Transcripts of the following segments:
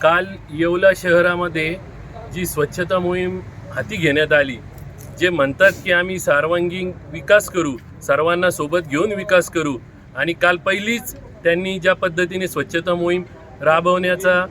काल येवला शहरामध्ये जी स्वच्छता मोहीम हाती घेण्यात आली जे म्हणतात की आम्ही सर्वांगीण विकास करू सर्वांना सोबत घेऊन विकास करू आणि काल पहिलीच त्यांनी ज्या पद्धतीने स्वच्छता मोहीम राबवण्याचा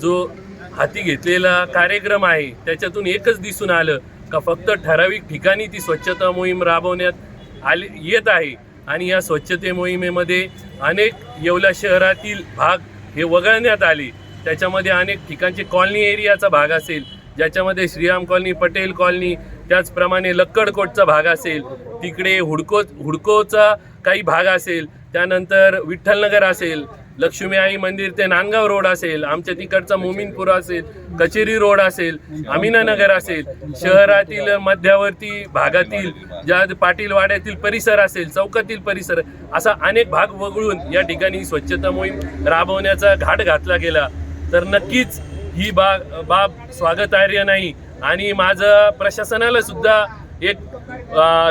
जो हाती घेतलेला कार्यक्रम आहे त्याच्यातून एकच दिसून आलं का फक्त ठराविक ठिकाणी ती स्वच्छता मोहीम राबवण्यात आली येत आहे आणि या स्वच्छते मोहिमेमध्ये अनेक येवला शहरातील भाग हे वगळण्यात आले. त्याच्यामध्ये अनेक ठिकाणचे कॉलनी एरियाचा भाग असेल ज्याच्यामध्ये श्रीराम कॉलनी पटेल कॉलनी त्याचप्रमाणे लक्कडकोटचा भाग असेल तिकडे हुडको हुडकोचा काही भाग असेल त्यानंतर विठ्ठलनगर असेल लक्ष्मी आई मंदिर ते नांदगाव रोड असेल आमच्या तिकडचा मोमीनपूर असेल कचेरी रोड असेल अमिनानगर असेल शहरातील मध्यवर्ती भागातील ज्या पाटीलवाड्यातील परिसर असेल चौकातील परिसर असा अनेक भाग वगळून या ठिकाणी स्वच्छता मोहीम राबवण्याचा घाट घातला गेला. तर नक्कीच ही बा बाब स्वागतार्य नाही. आणि माझं प्रशासनाला सुद्धा एक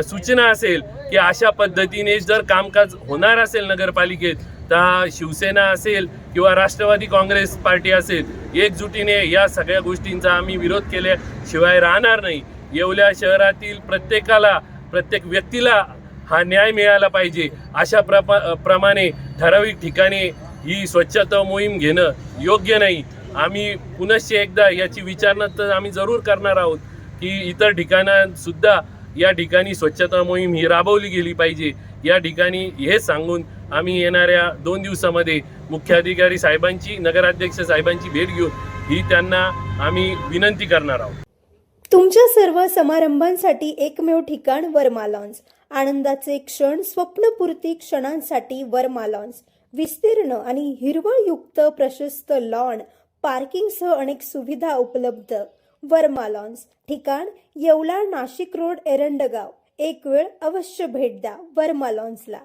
सूचना असेल की अशा पद्धतीने जर कामकाज होणार असेल नगरपालिकेत तर शिवसेना असेल किंवा राष्ट्रवादी काँग्रेस पार्टी असेल एकजुटीने या सगळ्या गोष्टींचा आम्ही विरोध केल्याशिवाय राहणार नाही. येवल्या शहरातील प्रत्येकाला प्रत्येक व्यक्तीला हा न्याय मिळाला पाहिजे अशा प्रमाणे ठराविक ठिकाणी ही स्वच्छता मोहीम घेणं योग्य नाही. आम्ही पुनश्च एकदा याची विचारणा तर आम्ही जरूर करणार आहोत की इतर ठिकाणांसुद्धा या ठिकाणी स्वच्छता मोहीम ही राबवली गेली पाहिजे. या ठिकाणी हे सांगून आम्ही येणाऱ्या दोन दिवसामध्ये मुख्याधिकारी साहेबांची नगराध्यक्ष साहेबांची भेट घेऊन ही त्यांना आम्ही विनंती करणार आहोत. तुमच्या सर्व समारंभांसाठी एकमेव ठिकाण वर्मा लॉन्स. आनंदाचे क्षण स्वप्नपूर्ती क्षणांसाठी वर्मा लॉन्स. विस्तीर्ण आणि हिरवळयुक्त प्रशस्त लॉन पार्किंगसह अनेक सुविधा उपलब्ध. वर्मा लॉन्स ठिकाण येवला नाशिक रोड एरंडगाव. एक वेळ अवश्य भेट द्या वर्मा लॉन्सला